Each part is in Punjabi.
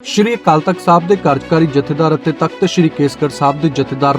ਸ਼੍ਰੀ ਅਕਾਲ ਤਖਤ ਸਾਹਿਬ ਦੇ ਕਾਰਜਕਾਰੀ ਜਥੇਦਾਰ ਅਤੇ ਤਖਤ ਸ਼੍ਰੀ ਕੇਸਗੜ੍ਹ ਸਾਹਿਬ ਦੇ ਜਥੇਦਾਰ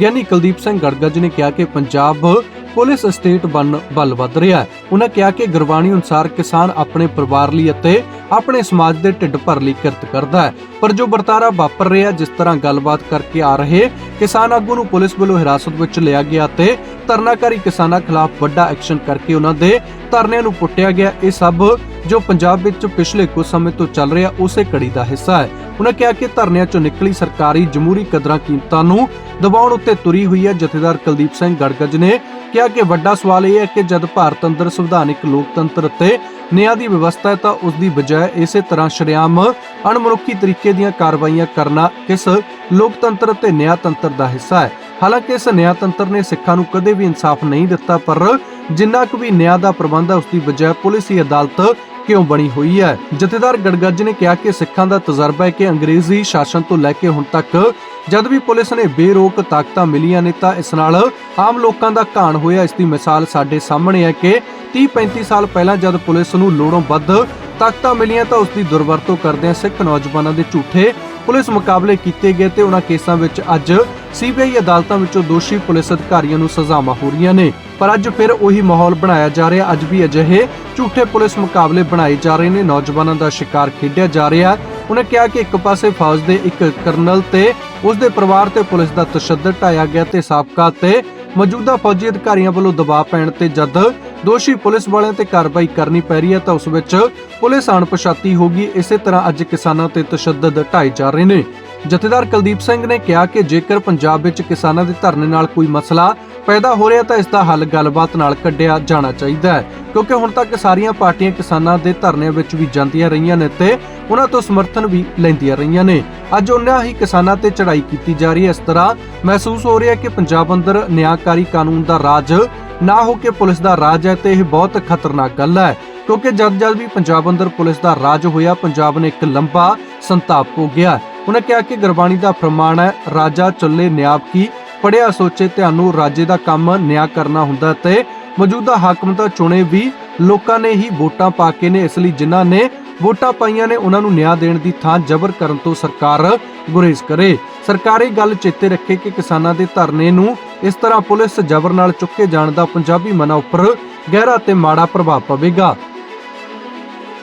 ਗਿਆਨੀ ਕੁਲਦੀਪ ਸਿੰਘ ਗੜਗੱਜ ਨੇ ਕਿਹਾ ਕਿ ਪੰਜਾਬ ਪੁਲਿਸ ਸਟੇਟ ਬਣ ਵੱਲ ਵੱਧ ਰਿਹਾ ਹੈ। ਉਹਨਾਂ ਕਿਹਾ ਕਿ ਗੁਰਬਾਣੀ ਅਨੁਸਾਰ ਕਿਸਾਨ ਆਪਣੇ ਪਰਿਵਾਰ ਲਈ ਅਤੇ ਆਪਣੇ ਸਮਾਜ ਦੇ ਢਿੱਡ ਭਰ ਲਈ ਕਿਰਤ ਕਰਦਾ ਹੈ। ਪਰ ਜੋ ਵਰਤਾਰਾ ਵਾਪਰ ਰਿਹਾ, ਜਿਸ ਤਰ੍ਹਾਂ ਗੱਲਬਾਤ ਕਰਕੇ ਆ ਰਹੇ, ਕਿਸਾਨ ਆਗੂ ਨੂੰ ਪੁਲਿਸ ਵੱਲੋਂ ਹਿਰਾਸਤ ਵਿੱਚ ਲਿਆ ਗਿਆ ਤੇ ਧਰਨਾਕਾਰੀ ਕਿਸਾਨਾਂ ਖਿਲਾਫ ਵੱਡਾ ਐਕਸ਼ਨ ਕਰਕੇ ਉਹਨਾਂ ਦੇ ਧਰਨਿਆਂ ਨੂੰ ਪੁੱਟਿਆ ਗਿਆ। ਇਹ ਸਭ ਜੋ ਪੰਜਾਬ ਵਿੱਚ ਪਿਛਲੇ ਕੁਝ ਸਮੇਂ ਤੋਂ ਚੱਲ ਰਿਹਾ, ਉਸੇ ਕੜੀ ਦਾ ਹਿੱਸਾ ਹੈ। ਉਹਨਾਂ ਕਿਹਾ ਕਿ ਧਰਨਿਆਂ ਚੋਂ ਨਿਕਲੀ ਸਰਕਾਰੀ ਜਮਹੂਰੀ ਕਦਰਾਂ ਕੀਮਤਾਂ ਨੂੰ ਦਬਾਉਣ ਉੱਤੇ ਤੁਰੀ ਹੋਈ ਹੈ। ਜਥੇਦਾਰ ਕੁਲਦੀਪ ਸਿੰਘ ਗੜਗੱਜ ਨੇ ਕਿਹਾ ਕਿ ਵੱਡਾ ਸਵਾਲ ਇਹ ਹੈ ਕਿ ਜਦ ਭਾਰਤ ਅੰਦਰ ਸੰਵਿਧਾਨਿਕ ਲੋਕਤੰਤਰ ਅਤੇ ਨਿਆਂ ਦੀ ਵਿਵਸਥਾ ਹੈ ਤਾਂ ਉਸ ਦੀ ਬਜਾਏ ਇਸੇ ਤਰ੍ਹਾਂ ਸ਼ਰੇਆਮ ਅਣਮਨੁੱਖੀ ਤਰੀਕੇ ਦੀਆਂ ਕਾਰਵਾਈਆਂ ਕਰਨਾ ਕਿਸ ਲੋਕਤੰਤਰ ਅਤੇ ਨਿਆਂਤੰਤਰ ਦਾ ਹਿੱਸਾ ਹੈ। ਹਾਲਾਂਕਿ ਇਸ ਨਿਆਂਤੰਤਰ ਨੇ ਸਿੱਖਾਂ ਨੂੰ ਕਦੇ ਵੀ ਇਨਸਾਫ ਨਹੀਂ ਦਿੱਤਾ, ਪਰ ਜਿੰਨਾ ਕੁ ਵੀ ਨਿਆਂ ਦਾ ਪ੍ਰਬੰਧ ਹੈ ਉਸ ਦੀ ਬਜਾਏ ਪੁਲਿਸ ਹੀ ਅਦਾਲਤ ਕਿਉਂ ਬਣੀ ਹੋਈ ਹੈ? ਜਥੇਦਾਰ ਗੜਗੱਜ ਨੇ ਕਿਹਾ ਕਿ ਸਿੱਖਾਂ ਦਾ ਤਜਰਬਾ ਹੈ ਕਿ ਅੰਗਰੇਜ਼ੀ ਸ਼ਾਸਨ ਤੋਂ ਲੈ ਕੇ ਹੁਣ ਤੱਕ ਜਦ ਵੀ ਪੁਲਿਸ ਨੇ ਬੇਰੋਕ ਤਾਕਤਾਂ ਮਿਲੀਆਂ ਨੇ ਤਾਂ ਇਸ ਨਾਲ ਆਮ ਲੋਕਾਂ ਦਾ ਘਾਣ ਹੋਇਆ। ਇਸ ਦੀ ਮਿਸਾਲ ਸਾਡੇ ਸਾਹਮਣੇ ਹੈ ਕਿ 30-35 ਸਾਲ ਪਹਿਲਾਂ ਜਦ ਪੁਲਿਸ ਨੂੰ ਲੋੜੋਂ ਵੱਧ ਤਾਕਤਾਂ ਮਿਲੀਆਂ ਤਾਂ ਉਸ ਦੀ ਦੁਰਵਰਤੋਂ ਕਰਦਿਆਂ ਸਿੱਖ ਨੌਜਵਾਨਾਂ ਦੇ ਝੂਠੇ ਪੁਲਿਸ ਮੁਕਾਬਲੇ ਕੀਤੇ ਗਏ ਤੇ ਉਹਨਾਂ ਕੇਸਾਂ ਵਿੱਚ ਅੱਜ ਸੀਬੀਆਈ ਅਦਾਲਤਾਂ ਵਿੱਚੋਂ ਦੋਸ਼ੀ ਪੁਲਿਸ ਅਧਿਕਾਰੀਆਂ ਨੂੰ ਸਜ਼ਾਵਾਂ ਹੋ ਰਹੀਆਂ ਨੇ। ਪਰ ਅੱਜ ਫਿਰ ਉਹੀ ਮਾਹੌਲ ਬਣਾਇਆ ਜਾ ਰਿਹਾ। ਅੱਜ ਵੀ ਅਜਿਹੇ ਝੂਠੇ ਪੁਲਿਸ ਮੁਕਾਬਲੇ ਬਣਾਏ ਜਾ ਰਹੇ ਨੇ। ਨੌਜਵਾਨਾਂ ਦਾ ਸ਼ਿਕਾਰ ਖੇਡਿਆ ਜਾ ਰਿਹਾ। ਉਹਨੇ ਕਿਹਾ ਕਿ ਇੱਕ ਪਾਸੇ ਫੌਜ ਦੇ ਇੱਕ ਕਰਨਲ ਤੇ ਉਸ ਦੇ ਪਰਿਵਾਰ ਤੇ ਪੁਲਿਸ ਦਾ ਤਸ਼ੱਦਦ ਢਾਇਆ ਗਿਆ ਤੇ ਸਾਬਕਾ ਤੇ ਮੌਜੂਦਾ ਫੌਜੀ ਅਧਿਕਾਰੀਆਂ ਵੱਲੋਂ ਦਬਾਅ ਪੈਣ ਤੇ ਜਦ ਦੋਸ਼ੀ ਪੁਲਿਸ ਵਾਲਿਆਂ ਤੇ ਕਾਰਵਾਈ ਕਰਨੀ ਪੈ ਰਹੀ ਹੈ ਤਾਂ ਉਸ ਵਿੱਚ ਪੁਲਿਸ ਅਣਪਛਾਤੀ ਹੋਗੀ ਇਸੇ ਤਰ੍ਹਾਂ ਅੱਜ ਕਿਸਾਨਾਂ ਤੇ ਤਸ਼ੱਦਦ ਢਾਏ ਜਾ ਰਹੇ ਨੇ। ਜਥੇਦਾਰ ਕੁਲਦੀਪ ਸਿੰਘ ਨੇ ਕਿਹਾ ਕਿ ਜੇਕਰ ਪੰਜਾਬ ਵਿੱਚ ਕਿਸਾਨਾਂ ਦੇ ਧਰਨੇ ਨਾਲ ਕੋਈ ਮਸਲਾ ਪੈਦਾ ਹੋ ਰਿਹਾ ਤਾਂ ਇਸ ਦਾ ਹੱਲ ਗੱਲਬਾਤ ਨਾਲ ਕੱਢਿਆ ਜਾਣਾ ਚਾਹੀਦਾ ਹੈ, ਕਿਉਂਕਿ ਹੁਣ ਤੱਕ ਸਾਰੀਆਂ ਪਾਰਟੀਆਂ ਕਿਸਾਨਾਂ ਦੇ ਧਰਨਿਆਂ ਵਿੱਚ ਵੀ ਜਾਂਦੀਆਂ ਰਹੀਆਂ ਨੇ ਤੇ ਉਹਨਾਂ ਤੋਂ ਸਮਰਥਨ ਵੀ ਲੈਂਦੀਆਂ ਰਹੀਆਂ ਨੇ। ਅੱਜ ਉਹਨਾਂ ਹੀ ਕਿਸਾਨਾਂ ਤੇ ਚੜ੍ਹਾਈ ਕੀਤੀ ਜਾ ਰਹੀ ਹੈ। ਇਸ ਤਰ੍ਹਾਂ ਮਹਿਸੂਸ ਹੋ ਰਿਹਾ ਕਿ ਪੰਜਾਬ ਅੰਦਰ ਨਿਆਂਕਾਰੀ ਕਾਨੂੰਨ ਦਾ ਰਾਜ ਨਾ ਹੋ ਕੇ ਪੁਲਿਸ ਦਾ ਰਾਜ ਹੈ ਤੇ ਇਹ ਬਹੁਤ ਖਤਰਨਾਕ ਗੱਲ ਹੈ, ਕਿਉਂਕਿ ਜਦ ਜਦ ਵੀ ਪੰਜਾਬ ਅੰਦਰ ਪੁਲਿਸ ਦਾ ਰਾਜ ਹੋਇਆ, ਪੰਜਾਬ ਨੇ ਇੱਕ ਲੰਬਾ ਸੰਤਾਪ ਹੋ ਗਿਆ ਉਹਨਾਂ ਕਿਹਾ ਕਿ ਗੁਰਬਾਣੀ ਦਾ ਫਰਮਾਨ ਹੈ, ਰਾਜਾ ਚੱਲੇ ਨਿਆਬ ਕੀ? ਪੜਿਆ ਸੋਚੇ, ਤੁਹਾਨੂੰ ਰਾਜੇ ਦਾ ਕੰਮ ਨਿਆਂ ਕਰਨਾ ਹੁੰਦਾ ਤੇ ਮੌਜੂਦਾ ਹਾਕਮ ਤਾਂ ਚੁਣੇ ਵੀ ਲੋਕਾਂ ਨੇ ਹੀ ਵੋਟਾਂ ਪਾ ਕੇ ਨੇ, ਇਸ ਲਈ ਜਿਨ੍ਹਾਂ ਨੇ ਵੋਟਾਂ ਪਾਈਆਂ ਨੇ, ਉਹਨਾਂ ਨੂੰ ਨਿਆਂ ਦੇਣ ਦੀ ਥਾਂ ਜ਼ਬਰ ਕਰਨ ਤੋਂ ਸਰਕਾਰ ਗੁਰੇਜ਼ ਕਰੇ। ਸਰਕਾਰ ਇਹ ਗੱਲ ਚੇਤੇ ਰੱਖੇ ਕਿ ਕਿਸਾਨਾਂ ਦੇ ਧਰਨੇ ਨੂੰ ਇਸ ਤਰ੍ਹਾਂ ਪੁਲਿਸ ਜ਼ਬਰ ਨਾਲ ਚੁੱਕੇ ਜਾਣ ਦਾ ਪੰਜਾਬੀ ਮਨਾਂ ਉੱਪਰ ਗਹਿਰਾ ਤੇ ਮਾੜਾ ਪ੍ਰਭਾਵ ਪਵੇਗਾ।